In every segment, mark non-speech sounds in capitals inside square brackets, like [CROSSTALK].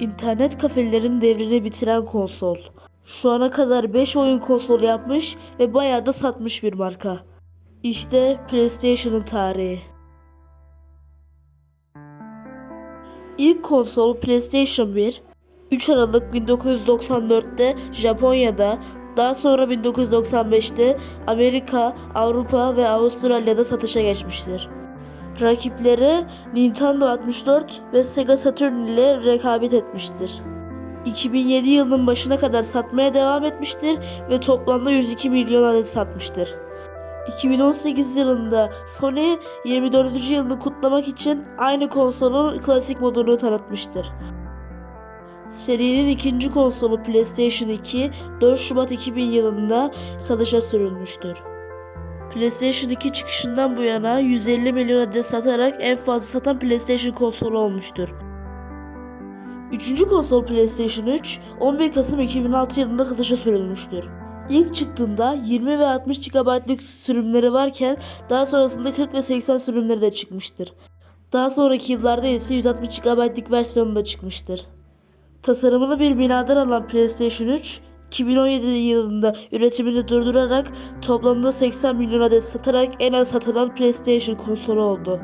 İnternet kafelerin devrini bitiren konsol. Şu ana kadar 5 oyun konsolu yapmış ve bayağı da satmış bir marka. İşte PlayStation'ın tarihi. İlk konsol PlayStation 1, 3 Aralık 1994'te Japonya'da, daha sonra 1995'te Amerika, Avrupa ve Avustralya'da satışa geçmiştir. Rakipleri Nintendo 64 ve Sega Saturn ile rekabet etmiştir. 2007 yılının başına kadar satmaya devam etmiştir ve toplamda 102 milyon adet satmıştır. 2018 yılında Sony 24. yılını kutlamak için aynı konsolun klasik modunu tanıtmıştır. Serinin ikinci konsolu PlayStation 2 4 Şubat 2000 yılında satışa sürülmüştür. PlayStation 2 çıkışından bu yana 150 milyon adet satarak en fazla satan PlayStation konsolu olmuştur. Üçüncü konsol PlayStation 3 11 Kasım 2006 yılında satışa sürülmüştür. İlk çıktığında 20 ve 60 GB'lık sürümleri varken daha sonrasında 40 ve 80 sürümleri de çıkmıştır. Daha sonraki yıllarda ise 160 GB'lık versiyonu da çıkmıştır. Tasarımını bir binadan alan PlayStation 3, 2017 yılında üretimini durdurarak toplamda 80 milyon adet satarak en az satılan PlayStation konsolu oldu.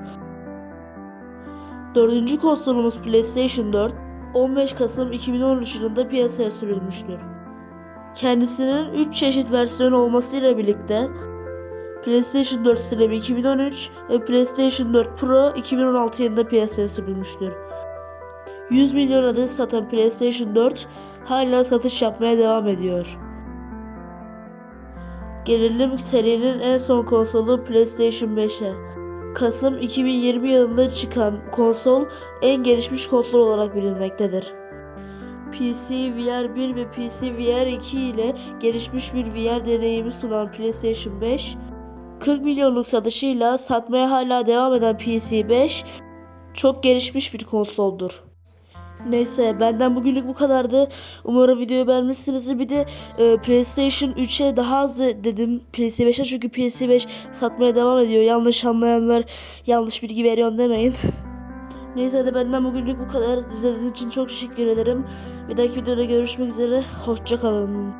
Dördüncü konsolumuz PlayStation 4, 15 Kasım 2013 yılında piyasaya sürülmüştür. Kendisinin 3 çeşit versiyonu olmasıyla birlikte PlayStation 4 Slim 2013 ve PlayStation 4 Pro 2016 yılında piyasaya sürülmüştür. 100 milyon adet satan PlayStation 4 hala satış yapmaya devam ediyor. Gelelim serinin en son konsolu PlayStation 5'e. Kasım 2020 yılında çıkan konsol en gelişmiş konsol olarak bilinmektedir. PC VR 1 ve PC VR 2 ile gelişmiş bir VR deneyimi sunan PlayStation 5, 40 milyonluk satışıyla satmaya hala devam eden PC 5 çok gelişmiş bir konsoldur. Neyse benden bugünlük bu kadardı. Umarım videoyu beğenmişsinizdir. Bir de e, PlayStation 3'e daha az de- dedim PlayStation 5'e çünkü PS5 satmaya devam ediyor. Yanlış anlayanlar yanlış bilgi veriyor demeyin. [LAUGHS] Neyse de benden bugünlük bu kadar. İzlediğiniz için çok teşekkür ederim. Bir dahaki videoda görüşmek üzere. Hoşçakalın.